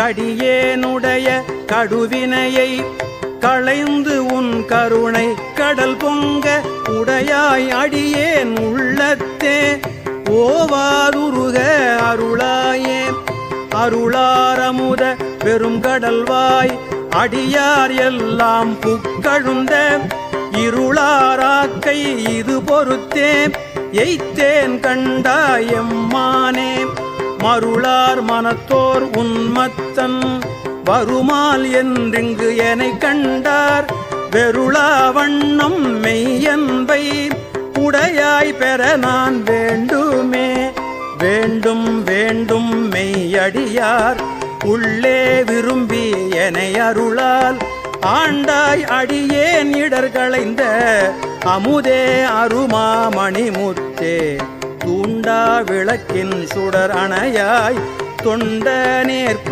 கடியேனுடைய கடுவினையை களைந்து உன் கருணை கடல் பொங்க உடையாய் அடியேன் உள்ளத்தே. ஓவாதுருக அருளாயே அருளாரமுத பெருங்கடல்வாய் அடியார் எல்லாம் புக்கழுந்த இருளாராக்கை இது பொறுத்தே எய்த்தேன் கண்டாயம் மருளார் மனத்தோர் உன்மத்தன் வருமால் என்றிங்கு என கண்டார்? வெருளா வண்ணம் மெய்யன்பை உடையாய் பெற நான் வேண்டுமே. வேண்டும் வேண்டும் மெய்யடியார் உள்ளே விரும்பி என அருளால். ஆண்டாய் அடியேன் இடர்களைந்த அமுதே அருமாமணி முத்தே விளக்கின் சுடர் அணையாய் தொண்ட நேர்க்கும்